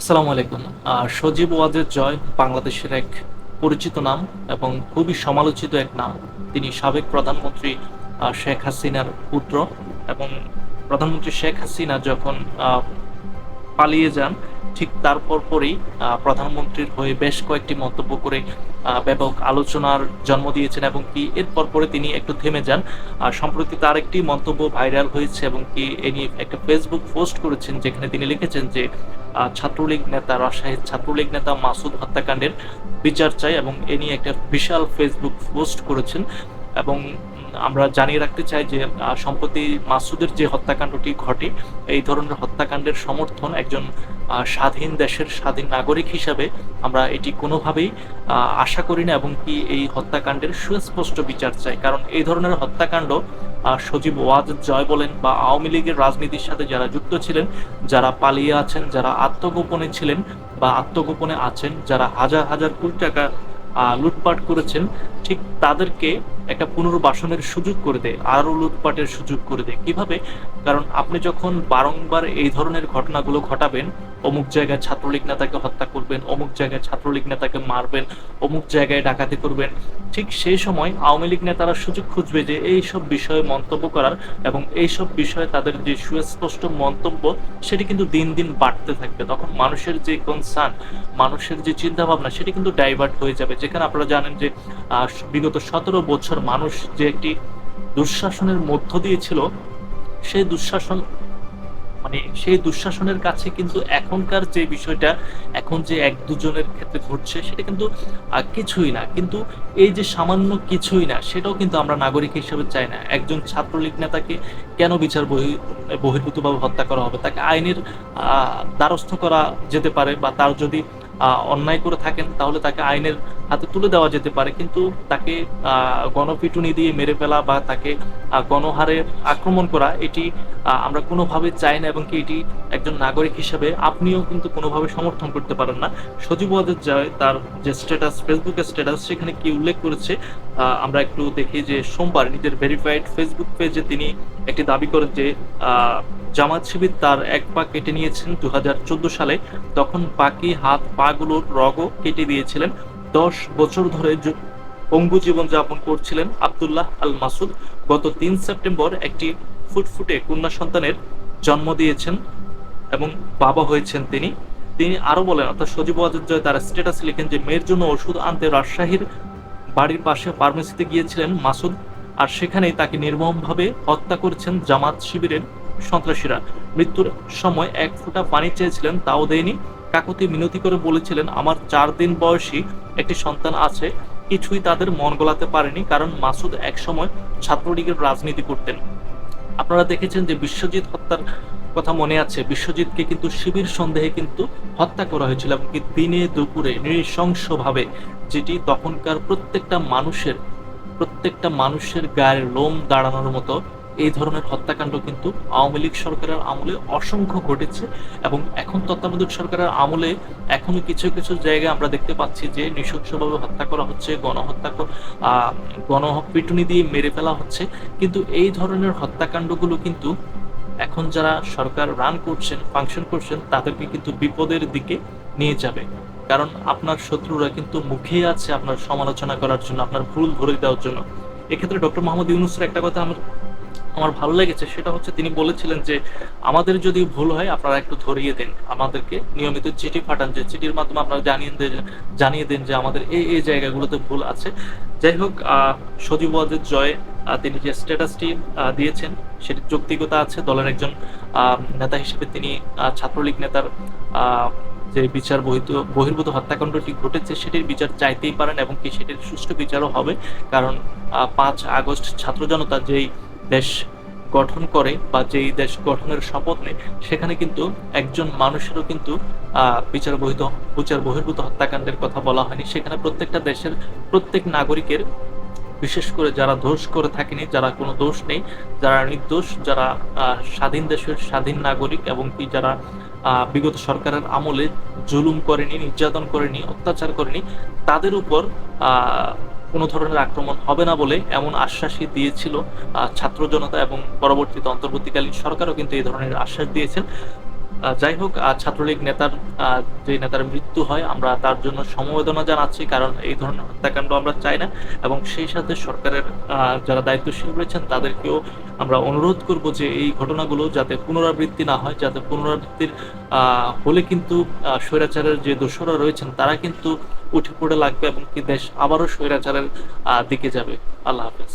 আসসালামু আলাইকুম। সজীব ওয়াজেদ জয়, বাংলাদেশের এক পরিচিত নাম এবং খুবই সমালোচিত এক নাম। তিনি সাবেক প্রধানমন্ত্রী শেখ হাসিনার পুত্র এবং প্রধানমন্ত্রী শেখ হাসিনা যখন পালিয়ে যান ঠিক তারপর পরেই আহ, প্রধানমন্ত্রীর হয়ে বেশ কয়েকটি মন্তব্য করে ব্যাপক আলোচনার জন্ম দিয়েছেন এবং কি এরপর পরে তিনি একটু থেমে যান। আর সম্প্রতি তার একটি মন্তব্য ভাইরাল হয়েছে এবং কি এ নিয়ে একটা ফেসবুক পোস্ট করেছেন যেখানে তিনি লিখেছেন যে ছাত্রলীগ নেতা রাজশাহীর ছাত্রলীগ নেতা মাসুদ হত্যাকাণ্ডের বিচার চাই এবং এ নিয়ে একটা বিশাল ফেসবুক পোস্ট করেছেন। এবং আমরা জানিয়ে রাখতে চাই যে সম্প্রতি মাসুদের যে হত্যাকাণ্ডটি ঘটে এই ধরনের হত্যাকাণ্ডের সমর্থন একজন স্বাধীন দেশের স্বাধীন নাগরিক হিসাবে আমরা এটি কোনোভাবেই আশা করি না এবং কি এই হত্যাকাণ্ডের সুস্পষ্ট বিচার চাই। কারণ এই ধরনের হত্যাকাণ্ড সজীব ওয়াজ জয় বলেন বা আওয়ামী লীগের রাজনীতির সাথে যারা যুক্ত ছিলেন, যারা পালিয়ে আছেন, যারা আত্মগোপনে ছিলেন বা আত্মগোপনে আছেন, যারা হাজার হাজার কোটি টাকা লুটপাট করেছেন, ঠিক তাদেরকে একটা পুনর্বাসনের সুযোগ করে দেয়, আরও লুটপাটের সুযোগ করে দেয়। কীভাবে? কারণ আপনি যখন বারংবার এই ধরনের ঘটনাগুলো ঘটাবেন, অমুক জায়গায় ছাত্রলীগ নেতাকে হত্যা করবেন, অমুক জায়গায় ছাত্রলীগ নেতাকে মারবেন, অমুক জায়গায় ডাকাতি করবেন, ঠিক সেই সময় আওয়ামী লীগ নেতারা সুযোগ খুঁজবে যে এই সব বিষয়ে মন্তব্য করার এবং এই সব বিষয়ে তাদের যে সুস্পষ্ট মন্তব্য, সেটি কিন্তু দিন দিন বাড়তে থাকবে। তখন মানুষের যে কনসার্ন মানুষের যে চিন্তা ভাবনা সেটি কিন্তু ডাইভার্ট হয়ে যাবে। যেখানে আপনারা জানেন যে বিগত সতেরো বছর মানুষ যে একটি দুঃশাসনের মধ্য দিয়ে ছিল সেই দুঃশাসন মানে সেই দুঃশাসনের কাছে কিন্তু এখনকার যে বিষয়টা, এখন যে এক দুজনের ক্ষেত্রে ঘটছে, সেটা কিন্তু কিছুই না। কিন্তু এই যে সামান্য কিছুই না, সেটাও কিন্তু আমরা নাগরিক হিসেবে চাই না। একজন ছাত্রলীগ নেতাকে কেন বিচার বহি, বহির্ভূতভাবে হত্যা করা হবে? তাকে আইনের দ্বারস্থ করা যেতে পারে বা তার যদি অন্যায় করে থাকেন, তাহলে তাকে আইনের হাতে তুলে দেওয়া যেতে পারে। কিন্তু তাকে গণপিটুনি দিয়ে মেরে ফেলা বা তাকে গণহারে আক্রমণ করা, এটি আমরা কোনোভাবে চাই না এবং কি এটি একজন নাগরিক হিসেবে আপনিও কিন্তু কোনোভাবে সমর্থন করতে পারেন না। সজীব ওয়াজেদ জয়, তার যে স্ট্যাটাস ফেসবুকের স্ট্যাটাস, সেখানে কি উল্লেখ করেছে আমরা একটু দেখি যে সোমবার নিজের ভেরিফাইড ফেসবুক পেজে তিনি একটি দাবি করেন যে জামাত শিবির তার এক পা কেটে নিয়েছেন। দু হাজার চোদ্দ সালে তখন বাকি হাত পাগুলোর রগও কেটে দিয়েছিলেন। দশ বছর ধরে পঙ্গু জীবন যাপন করছিলেন আবদুল্লাহ আল মাসুদ। গত তিন সেপ্টেম্বর একটি ফুটফুটে কন্যা সন্তানের জন্ম দিয়েছেন এবং বাবা হয়েছেন তিনি। তিনি আরও বলেন, অর্থাৎ সজীব জয় তার স্ট্যাটাস লিখেন যে, মেয়ের জন্য ওষুধ আনতে রাজশাহীর বাড়ির পাশে ফার্মেসিতে গিয়েছিলেন মাসুদ। আর সেখানেই তাকে নির্মমভাবে হত্যা করেছেন জামাত শিবিরের সন্ত্রাসীরা। মৃত্যুর সময় এক ফোঁটা পানি চেয়েছিলেন, তাও দেয়নি। কাকতি মিনতি করে বলেছিলেন, আমার চার দিন বয়সী একটি সন্তান আছে, কিছুই তাদের মন গলাতে পারেনি, কারণ মাসুদ একসময় ছাত্রলীগের রাজনীতি করতেন। আপনারা দেখেছেন যে বিশ্বজিৎ হত্যার কথা মনে আছে। বিশ্বজিৎকে কিন্তু শিবির সন্দেহে কিন্তু হত্যা করা হয়েছিল এবং কি দিনে দুপুরে নৃশংসভাবে, যেটি তখনকার প্রত্যেকটা মানুষের প্রত্যেকটা মানুষের গায়ের লোম দাঁড়ানোর মতো এই ধরনের হত্যাকাণ্ড কিন্তু আওয়ামী লীগ সরকারের আমলে অসংখ্য ঘটেছে এবং এখন তত্ত্বাবধায়ক সরকারের আমলে এখনও কিছু কিছু জায়গায় আমরা দেখতে পাচ্ছি যে নৃশংসভাবে হত্যা করা হচ্ছে, গণহত্যা গণপিটুনি দিয়ে মেরে ফেলা হচ্ছে। কিন্তু এই ধরনের হত্যাকাণ্ডগুলো কিন্তু এখন যারা সরকার রান করছেন ফাংশন করছেন, তাদেরকে কিন্তু বিপদের দিকে নিয়ে যাবে। কারণ আপনার শত্রুরা কিন্তু মুখেই আছে আপনার সমালোচনা করার জন্য, আপনার ভুল ধরে দেওয়ার জন্য। এক্ষেত্রে ডক্টর মোহাম্মদ ইউনুসের একটা কথা আমার আমার ভালো লেগেছে সেটা হচ্ছে তিনি বলেছিলেন যে আমাদের যদি ভুল হয় আপনারা একটু ধরিয়ে দেন, আমাদেরকে নিয়মিত চিঠি পাঠান, যে চিঠির মাধ্যমে আপনারা জানিয়ে দেন জানিয়ে দেন যে আমাদের এই এই জায়গাগুলোতে ভুল আছে। যাই হোক সজীব ওয়াজেদ জয় তিনি যে স্ট্যাটাসটি দিয়েছেন সেটি যৌক্তিকতা আছে। দলের একজন নেতা হিসেবে তিনি ছাত্রলীগ নেতার যে বিচার বহিত, বহির্ভূত হত্যাকাণ্ডটি ঘটেছে সেটির বিচার চাইতেই পারেন এবং কি সেটির সুষ্ঠু বিচারও হবে। কারণ পাঁচ আগস্ট ছাত্র জনতা যেই দেশ গঠন করে বা যেই দেশ গঠনের শপথ নেয়, সেখানে কিন্তু একজন মানুষেরও কিন্তু বিচার বহিত বিচার বহির্ভূত হত্যাকাণ্ডের কথা বলা হয়নি। সেখানে প্রত্যেকটা দেশের প্রত্যেক নাগরিকের, বিশেষ করে যারা দোষ করে থাকেনি, যারা কোনো দোষ নেই, যারা নির্দোষ, যারা স্বাধীন দেশের স্বাধীন নাগরিক এবং কি যারা বিগত সরকারের আমলে জুলুম করেনি, নির্যাতন করেনি, অত্যাচার করেনি, তাদের উপর কোনো ধরনের আক্রমণ হবে না বলে এমন আশ্বাসই দিয়েছিল ছাত্র জনতা এবং পরবর্তীতে অন্তর্বর্তীকালীন সরকারও কিন্তু এই ধরনের আশ্বাস দিয়েছেন। যাই হোক ছাত্রলীগ নেতার যে নেতার মৃত্যু হয়, আমরা তার জন্য সমবেদনা জানাচ্ছি, কারণ এই ধরনের হত্যাকাণ্ড আমরা চাই না এবং সেই সাথে সরকারের যারা দায়িত্বশীল রয়েছেন, তাদেরকেও আমরা অনুরোধ করব যে এই ঘটনাগুলো যাতে পুনরাবৃত্তি না হয়, যাতে পুনরাবৃত্তির হলে কিন্তু স্বৈরাচারের যে দোষরা রয়েছেন, তারা কিন্তু উঠে পড়ে লাগবে এবং কি দেশ আবারও স্বৈরাচারের দিকে যাবে। আল্লাহ হাফেজ।